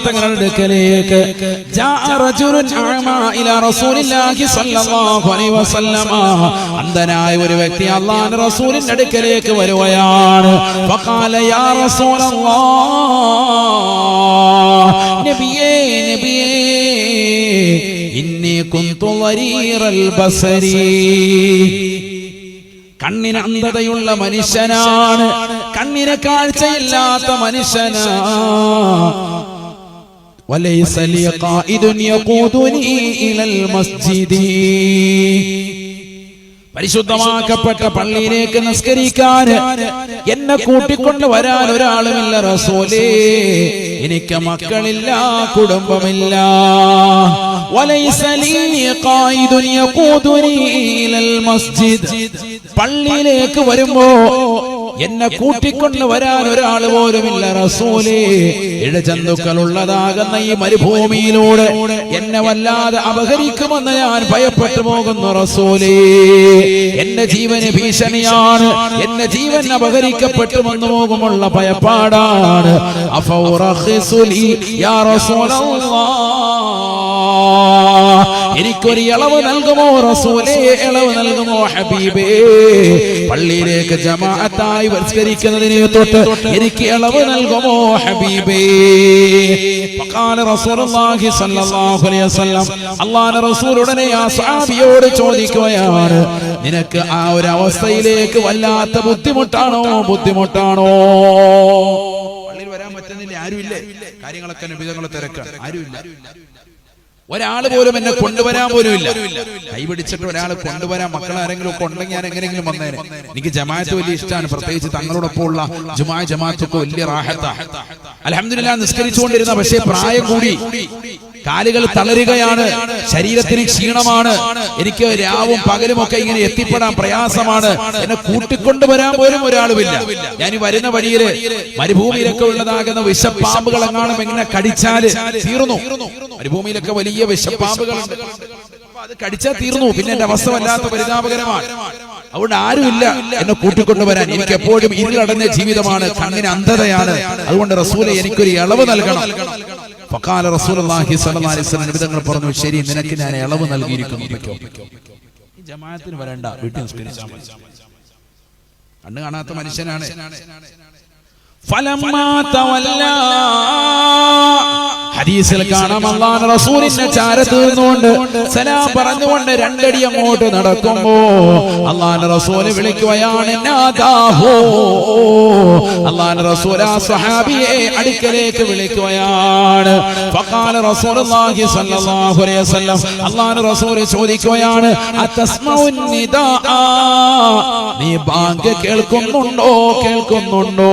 തങ്ങളുടെ അടുക്കലേക്ക് അന്ധനായ ഒരു വ്യക്തി അല്ലാഹുവിന്റെ റസൂലിന്റെ അടുക്കലേക്ക് വരുവയാണ് നബിയേ നബിയേ. ഇന്നി കുന്തു ബസരി. കണ്ണിന് അന്ധതയുള്ള മനുഷ്യനാണ് കണ്ണിന് കാഴ്ചയില്ലാത്ത മനുഷ്യനാ وليس لي قائد يقودني إلى المسجد പരിശുദ്ധമാക്കപ്പെട്ട പള്ളിയിലേക്ക് നിസ്കരിക്കാൻ എന്നെ കൂട്ടിക്കൊണ്ട് വരാൻ ഒരാളുമില്ല റസൂലേ എനിക്ക് മക്കളില്ല കുടുംബമില്ല وليس لي قائد يقودني إلى المسجد പള്ളിയിലേക്ക് വരുമ്പോ എന്നെ കൂട്ടിക്കൊണ്ട് വരാൻ ഒരാൾ പോലുമില്ല റസൂലേ. ഇഴജന്തുക്കളുള്ളതാകുന്ന ഈ മരുഭൂമിയിലൂടെ എന്നെ വല്ലാതെ അപഹരിക്കുമെന്ന് ഞാൻ ഭയപ്പെട്ടു പോകുന്നു റസൂലേ. എന്റെ ജീവന് ഭീഷണിയാണ്. എന്റെ ജീവൻ അപഹരിക്കപ്പെട്ടു വന്നു പോകുമുള്ള ഭയപ്പാടാണ്. അഫൗറഖിസുലി യാ റസൂലല്ലാഹ് എനിക്കൊരു ഇളവ് നൽകുമോ റസൂലേ? ഇളവ് നൽകുമോ ഹബീബേ? പള്ളിയിലേക്ക് ജമാഅത്തായി വസ്കരിക്കുന്നതിനെ തൊട്ട് എനിക്ക് ഇളവ് നൽകുമോ ഹബീബേ? ഫഖാല റസൂലുള്ളാഹി സ്വല്ലല്ലാഹു അലൈഹി വസല്ലം അല്ലാഹുവിന്റെ റസൂൽ ഉടനെ ആ സ്വഹാബിയോട് ചോദിക്കുകയാണ് നിനക്ക് ആ ഒരു അവസ്ഥയിലേക്ക് വല്ലാത്ത ബുദ്ധിമുട്ടാണോ? ബുദ്ധിമുട്ടാണോ? പള്ളിയിൽ വരാൻ പറ്റുന്നില്ല ആരുമില്ലേ. കാര്യങ്ങളൊക്കെ നിബിധങ്ങളെ തിരക്കാണ് ആരുമില്ല. ഒരാൾ പോലും എന്നെ കൊണ്ടുവരാൻ പോലും ഇല്ല. കൈ പിടിച്ചിട്ട് ഒരാൾ കൊണ്ടുവരാൻ മക്കൾ ആരെങ്കിലും ഒക്കെ ഉണ്ടെങ്കിൽ ഞാൻ എങ്ങനെയെങ്കിലും വന്നേനെ എനിക്ക് ജമാഅത്ത് വലിയ ഇഷ്ടമാണ് പ്രത്യേകിച്ച് തങ്ങളോടൊപ്പം ഉള്ള ജുമാ ജമാഅത്തൊക്കെ വലിയ റാഹത്ത. അലഹമില്ല നിസ്കരിച്ചുകൊണ്ടിരുന്ന പക്ഷേ പ്രായം കൂടി കാലുകൾ തളരുകയാണ് ശരീരത്തിന് ക്ഷീണമാണ് എനിക്ക് രാവും പകലും ഒക്കെ ഇങ്ങനെ എത്തിപ്പെടാൻ പ്രയാസമാണ്. എന്നെ കൂട്ടിക്കൊണ്ടുവരാൻ പോലും ഒരാളുമില്ല. ഞാൻ ഈ വരുന്ന വഴിയിൽ മരുഭൂമിയിലൊക്കെ ഉള്ളതാകുന്ന വിഷപ്പാമ്പുകൾ എങ്ങാനും എങ്ങനെ കടിച്ചാൽ തീർന്നു. മരുഭൂമിയിലൊക്കെ വലിയ വിഷപ്പാമ്പുകളുണ്ട്. അത് കടിച്ചാൽ തീർന്നു. പിന്നെ എന്റെ അവസ്ഥ വല്ലാത്ത പരിതാപകരമാണ്. അതുകൊണ്ട് ആരുമില്ല എന്നെ കൂട്ടിക്കൊണ്ടുവരാൻ എനിക്ക് എപ്പോഴും ഇരുളടഞ്ഞ ജീവിതമാണ് കണ്ണിന് അന്ധതയാണ്. അതുകൊണ്ട് റസൂലെ എനിക്കൊരു ഇളവ് നൽകണം. ഫക്കാല റസൂലി നിമിതങ്ങൾ പറഞ്ഞു ശരി നിനക്ക് ഞാൻ ഇളവ് നൽകിയിരിക്കുന്നു. ജമാഅത്തിന് വരണ്ട വീട്ടിൽ കണ്ണു കാണാത്ത മനുഷ്യനാണ്. ഹദീസിൽ കാണാം അള്ളാഹ് റസൂലിന്റെ ചാരത്ത് നിന്നുകൊണ്ട് സലാം പറഞ്ഞുകൊണ്ട് രണ്ടടി അങ്ങോട്ട് നടക്കുമ്പോ അള്ളാഹ് റസൂൽ വിളിക്കുകയാണ് അള്ളാഹ് റസൂൽ ആ സ്വഹാബിയെ അടുക്കലേക്ക് വിളിക്കുകയാണ് ഫഖാല റസൂലുള്ളാഹി സ്വല്ലല്ലാഹു അലൈഹി വസല്ലം. അള്ളാഹ് റസൂൽ ചോദിക്കുകയാണ് അതസ്മഉൻ നിദാ? നീ ബാങ്ക് കേൾക്കുന്നുണ്ടോ? കേൾക്കുന്നുണ്ടോ?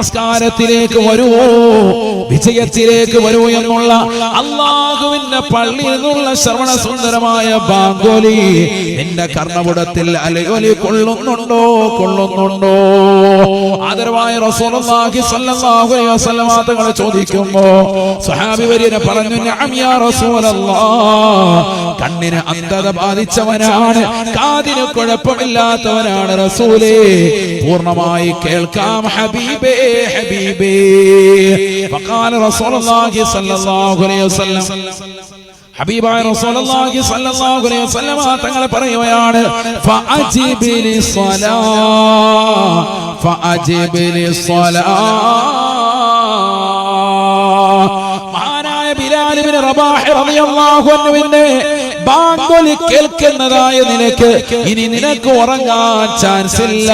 നമസ്കാരത്തിലേക്ക് വരൂ. വിജയത്തിലേക്ക് വരൂ എന്നുള്ള അള്ളാഹുവിന്റെ പള്ളിയിൽ നിന്നുള്ള ശ്രവണ സുന്ദരമായ ബാങ്കോലി എന്റെ കർണപുടത്തിൽ അലയോലി കൊള്ളുന്നുണ്ടോ? കൊള്ളുന്നുണ്ടോ? ആദരവായ റസൂലുള്ളാഹി അലൈഹി ചോദിക്കുമ്പോ വര്യനെ പറഞ്ഞു യാ കണ്ണിന് അന്ധത ബാധിച്ചവനാണ് കാതിന് കുഴപ്പമില്ലാത്തവനാണ് റസൂലേ പൂർണമായി കേൾക്കാം ഹബീബേ. ഹബീബേ فقال رسول الله صلى الله عليه وسلم ഹബീബായ റസൂലുള്ളാഹി സ്വല്ലല്ലാഹു അലൈഹി വസല്ലം തങ്ങളെ പറയുകയാണ് ഫഅജിബ് ലിസ്സലാ ഫഅജിബ് ലിസ്സലാ മഹാനായ ബിലാൽ ഇബ്നു റബാഹ് റളിയല്ലാഹു അൻഹുവിന്റെ ബാങ്കൊലി കേൾക്കുന്നതായ നിനക്ക് ഇനി നിനക്ക് ഉറങ്ങാൻ ചാൻസ് ഇല്ല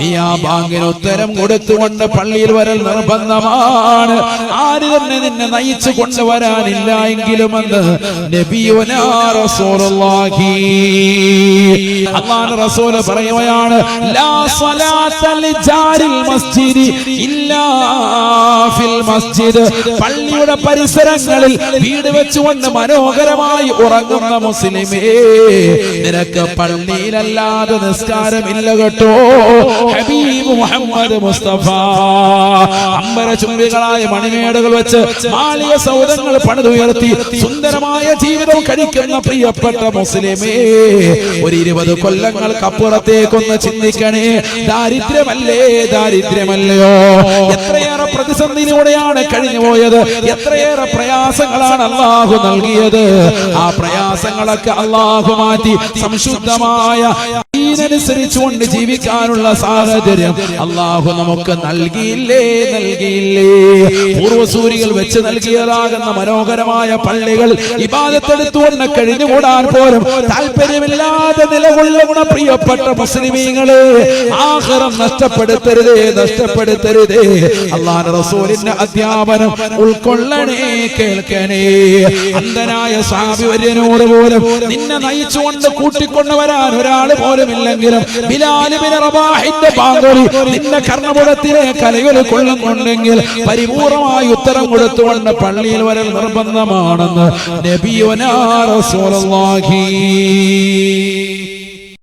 നീ ആ ബാങ്കിന് ഉത്തരം കൊടുത്തുകൊണ്ട് പള്ളിയിൽ വരൽ നിർബന്ധമാണ്. ആര് തന്നെ നിന്നെ നയിച്ചു കൊണ്ടുവരാനില്ല എങ്കിലും എന്ന് നബിയുനാ റസൂലുള്ളാഹി. അല്ലാഹു റസൂൽ പറയുകയാണ് ലാ സ്വലാത്ത ലിജാരിൽ മസ്ജിദി ഇല്ലാ ഫിൽ മസ്ജിദ്. പള്ളിയുടെ പരിസരങ്ങളിൽ വീട് വെച്ചുകൊണ്ട് മനോഹരമായി ഉറങ്ങുന്ന മുസ്ലിമേ നിനക്ക് പള്ളിയിലല്ലാതെ നിസ്കാരമില്ല കേട്ടോ. ഹബീബ് മുഹമ്മദ് മുസ്തഫ അമ്പര ചുംബികളായ മണിമേടുകൾ വെച്ച് മാളിക സൗധങ്ങൾ പണിതുയർത്തി സുന്ദരമായ ജീവിതം കഴിക്കുന്ന പ്രിയപ്പെട്ട മുസ്ലിമേ ഒരു ഇരുപത് കൊല്ലങ്ങൾക്കപ്പുറത്തേക്കൊന്ന് ചിന്തിക്കണേ. ദാരിദ്ര്യമല്ലേ ദാരിദ്ര്യമല്ലയോ? എത്രയേറെ പ്രതിസന്ധിയിലൂടെയാണ് കഴിഞ്ഞു പോയത്. എത്രയേറെ പ്രയാസങ്ങളാണ് അള്ളാഹു നൽകിയത്. ആ പ്രയാസങ്ങളൊക്കെ അള്ളാഹു മാറ്റി. സംശുദ്ധമായ ദീനനുസരിച്ചുകൊണ്ട് ജീവിക്കാനുള്ള സാഹചര്യം അള്ളാഹു നമുക്ക് നൽകിയില്ലേ? നൽകിയില്ലേ? പൂർവസൂരികൾ വെച്ച് നൽകിയതാകുന്ന മനോഹരമായ പള്ളികൾ ഇബാദത്തെടുത്തുകൊണ്ട് കഴിഞ്ഞുകൂടാൻ പോലും താല്പര്യമില്ലാതെ നിലകൊള്ളുന്ന പ്രിയപ്പെട്ട മുസ്ലിമീങ്ങളെ ആഹാരം നഷ്ടപ്പെടുത്തരുതേ നഷ്ടപ്പെടുത്തരുതേ. അള്ളാഹ് റസൂലിന്റെ അധ്യാപനം ഉൾക്കൊള്ളണേ കേൾക്കണേ. അന്ധനായ സ്വാഭിവര്യനോട് പോലും നിന്നെ നയിച്ചുകൊണ്ട് കൂട്ടിക്കൊണ്ടുവരാൻ ഒരാൾ പോലും ഇല്ലെങ്കിലും ബിലാലിബിന് റബാഹിന്റെ പാങ്കൊലി നിന്റെ കർണപുരത്തിലെ കലകൾ കൊള്ളുന്നുണ്ടെങ്കിൽ പരിപൂർണമായി ഉത്തരം കൊടുത്തുകൊണ്ട് പള്ളിയിൽ വരൽ നിർബന്ധമാണെന്ന് നബിയോനാ റസൂലുള്ളാഹി.